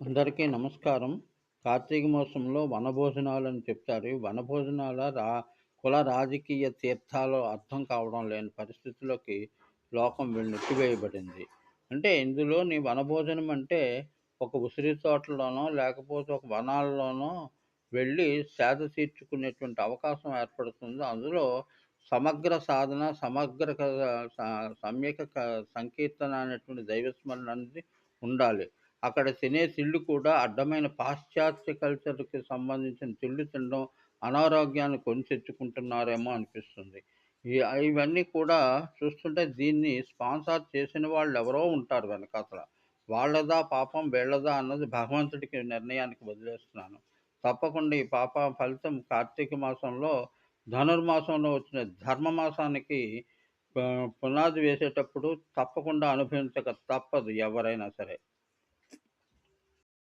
అందరికీ నమస్కారం. కార్తీక మాసంలో వనభోజనాలని చెప్తారు. ఈ వనభోజనాల రా కుల రాజకీయ తీర్థాలు అర్థం కావడం లేని పరిస్థితుల్లోకి లోకం నెట్టివేయబడింది. అంటే ఇందులోని వనభోజనం అంటే ఒక ఉసిరి తోటలోనో, లేకపోతే ఒక వనాల్లోనో వెళ్ళి సేద తీర్చుకునేటువంటి అవకాశం ఏర్పడుతుంది. అందులో సమగ్ర సాధన, సమగ్ర సమ్యక సంకీర్తన అనేటువంటి దైవ స్మరణ అనేది ఉండాలి. అక్కడ తినే తిళ్ళు కూడా అడ్డమైన పాశ్చాత్య కల్చర్‌కి సంబంధించిన తిళ్ళు తినడం అనారోగ్యాన్ని కొని తెచ్చుకుంటున్నారేమో అనిపిస్తుంది. ఇవన్నీ కూడా చూస్తుంటే దీన్ని స్పాన్సర్ చేసిన వాళ్ళు ఎవరో ఉంటారు వెనకాతల. వాళ్ళదా పాపం, వీళ్ళదా అన్నది భగవంతుడికి నిర్ణయానికి వదిలేస్తున్నాను. తప్పకుండా ఈ పాప ఫలితం కార్తీక మాసంలో ధనుర్మాసంలో వచ్చిన ధర్మ మాసానికి పునాది వేసేటప్పుడు తప్పకుండా అనుభవించక తప్పదు ఎవరైనా సరే.